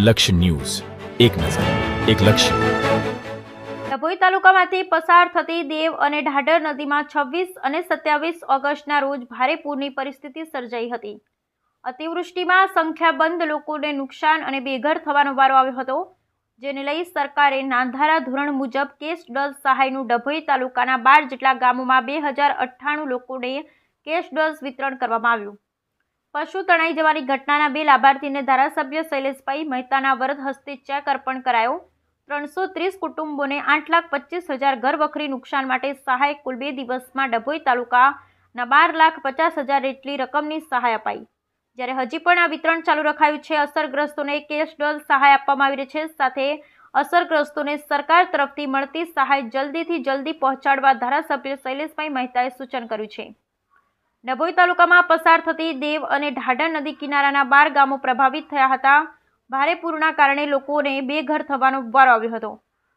લક્ષ્ય ન્યૂઝ. એક નજર, એક લક્ષ્ય. ડભોઈ તાલુકામાંથી પસાર થતી દેવ અને ઢાઢર નદીમાં છવ્વીસ અને સત્યાવીસ ઓગસ્ટના રોજ ભારે પૂરની પરિસ્થિતિ સર્જાઈ હતી. અતિવૃષ્ટિમાં સંખ્યાબંધ લોકોને નુકસાન અને બેઘર થવાનો વારો આવ્યો હતો, જેને લઈ સરકારે નાંધારા ધોરણ મુજબ કેશ ડોઝ સહાયનું ડભોઈ તાલુકાના બાર જેટલા ગામોમાં બે હજાર અઠ્ઠાણું લોકોને કેશ ડોઝ વિતરણ કરવામાં આવ્યું. પશુ તણાઈ જવાની ઘટનાના બે લાભાર્થીને ધારાસભ્ય શૈલેષભાઈ મહેતાના વરદ હસ્તે ચેક અર્પણ કરાયો. ત્રણસો ત્રીસ કુટુંબોને આઠ લાખ પચીસ હજાર ઘરવખરી નુકસાન માટે સહાય કુલ બે દિવસમાં ડભોઈ તાલુકાના બાર લાખ પચાસ હજાર જેટલી રકમની સહાય અપાઈ. જ્યારે હજી પણ આ વિતરણ ચાલુ રખાયું છે, અસરગ્રસ્તોને કેશ ડોલ સહાય આપવામાં આવી રહી છે, સાથે અસરગ્રસ્તોને સરકાર તરફથી મળતી સહાય જલ્દીથી જલ્દી પહોંચાડવા ધારાસભ્ય શૈલેષભાઈ મહેતાએ સૂચન કર્યું છે. ડભોઈ તાલુકામાં પસાર થતી દેવ અને ઢાઢર નદી કિનારાના બાર ગામો પ્રભાવિત થયા હતા. ભારે પૂરના કારણે લોકોને બેઘર થવાનો વારો આવ્યો હતો.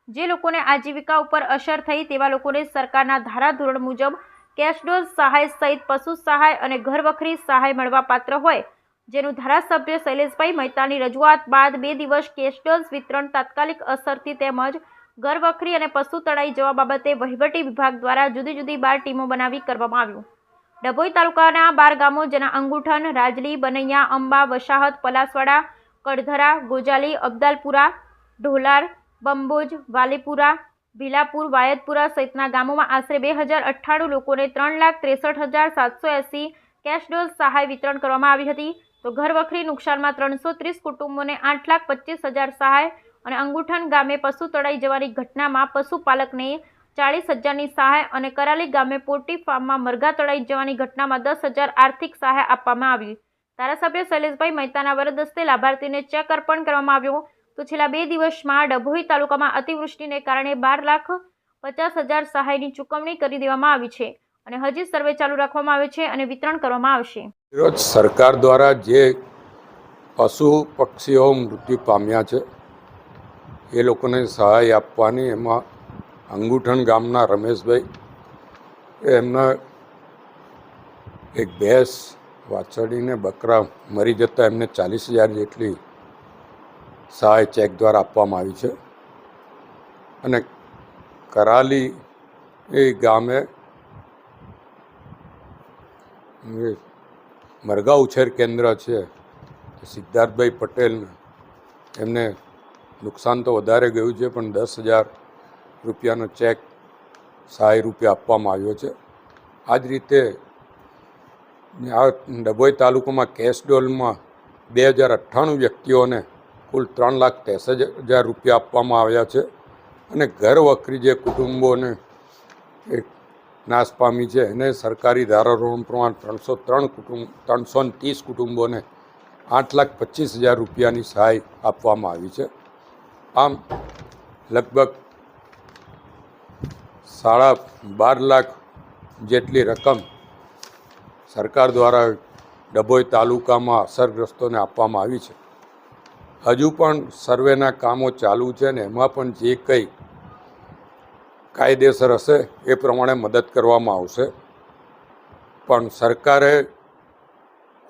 જે લોકોને આજીવિકા ઉપર અસર થઈ તેવા લોકોને સરકારના ધારાધોરણ મુજબ કેશડોઝ સહાય સહિત પશુ સહાય અને ઘરવખરી સહાય મળવા પાત્ર હોય, જેનું ધારાસભ્ય શૈલેષભાઈ મહેતાની રજૂઆત બાદ બે દિવસ કેશડોઝ વિતરણ તાત્કાલિક અસરથી તેમજ ઘરવખરી અને પશુ તળાઈ જવા બાબતે વહીવટી વિભાગ દ્વારા જુદી જુદી બાર ટીમો બનાવી કરવામાં આવ્યું. ડભોઈ તાલુકાના બાર ગામો, જેના અંગુઠન, રાજલી, બનૈયા, અંબા, વસાહત, પલાસવાડા, કડધરા, ગોજાલી, અબદાલપુરા, ઢોલાર, બંબોજ, વાલીપુરા, ભીલાપુર વાયદપુરા સહિતના ગામોમાં આશરે બે હજાર લોકોને ત્રણ લાખ ત્રેસઠ હજાર સાતસો એંસી કેશ ડોઝ સહાય વિતરણ કરવામાં આવી હતી. તો ઘરવખરી નુકસાનમાં ત્રણસો ત્રીસ કુટુંબોને આઠ લાખ પચીસ હજાર સહાય અને અંગુઠન ગામે પશુ તળાઈ જવાની ઘટનામાં પશુપાલકને ચાળીસ હજારની સહાય અને કરાલી ગામે પોલ્ટ્રી ફાર્મમાં મરઘા તળાઈ જવાની ઘટનામાં દસ હજાર આર્થિક સહાય આપવામાં આવી. ધારાસભ્ય શૈલેષભાઈ મહેતાના વરદસ્તે લાભાર્થીને ચેક અર્પણ કરવામાં આવ્યો. તો છેલ્લા બે દિવસમાં ડભોઈ તાલુકામાં અતિવૃષ્ટિને કારણે બાર લાખ પચાસ હજાર સહાયની ચૂકવણી કરી દેવામાં આવી છે અને હજી સર્વે ચાલુ રાખવામાં આવે છે અને વિતરણ કરવામાં આવશે. રોજ સરકાર દ્વારા જે પશુ પક્ષીઓ મૃત્યુ પામ્યા છે, એ લોકોને સહાય આપવાની એમાં અંગુઠણ ગામના રમેશભાઈ. એમના એક ભેંસ વાછરડીને બકરા મરી જતાં એમને ચાલીસ હજાર જેટલી સહાય ચેક દ્વારા આપવામાં આવી છે. અને કરાલી એ ગામે મરઘા ઉછેર કેન્દ્ર છે. સિદ્ધાર્થભાઈ પટેલ એમને નુકસાન તો વધારે ગયું છે, પણ દસ હજાર રૂપિયાનો ચેક સહાય રૂપે આપવામાં આવ્યો છે. આ જ રીતે આ ડભોઈ તાલુકામાં કેશડોલમાં બે હજાર અઠ્ઠાણું વ્યક્તિઓને કુલ ત્રણ લાખ ત્રેસઠ હજાર રૂપિયા આપવામાં આવ્યા છે અને ઘર વખરી જે કુટુંબોને નાશ પામી છે, એને સરકારી ધારાધોરણ પ્રમાણે ત્રણસો ત્રણ કુટુંબ, ત્રણસો ત્રીસ કુટુંબોને આઠ લાખ પચીસ હજાર રૂપિયાની સહાય આપવામાં આવી છે. આમ લગભગ સાડા બાર લાખ જેટલી રકમ સરકાર દ્વારા ડભોઈ તાલુકામાં અસરગ્રસ્તોને આપવામાં આવી છે. હજુ પણ સર્વેના કામો ચાલુ છે ને એમાં પણ જે કંઈ કાયદેસર હશે એ પ્રમાણે મદદ કરવામાં આવશે. પણ સરકારે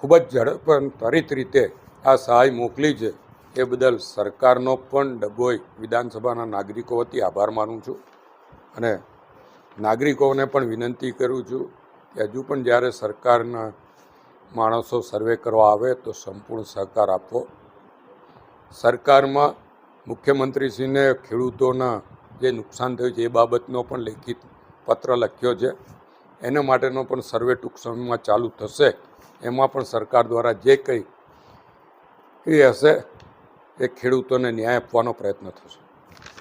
ખૂબ જ ઝડપ ત્વરિત રીતે આ સહાય મોકલી છે એ બદલ સરકારનો પણ ડભોઈ વિધાનસભાના નાગરિકો વતી આભાર માનું છું. અને નાગરિકોને પણ વિનંતી કરું છું કે હજુ પણ જ્યારે સરકારના માણસો સર્વે કરવા આવે તો સંપૂર્ણ સહકાર આપવો સરકારમાં મુખ્યમંત્રીશ્રીને ખેડૂતોના જે નુકસાન થયું છે એ બાબતનો પણ લેખિત પત્ર લખ્યો છે. એના માટેનો પણ સર્વે ટૂંક સમયમાં ચાલુ થશે. એમાં પણ સરકાર દ્વારા જે કંઈ એ હશે એ ખેડૂતોને ન્યાય આપવાનો પ્રયત્ન થશે.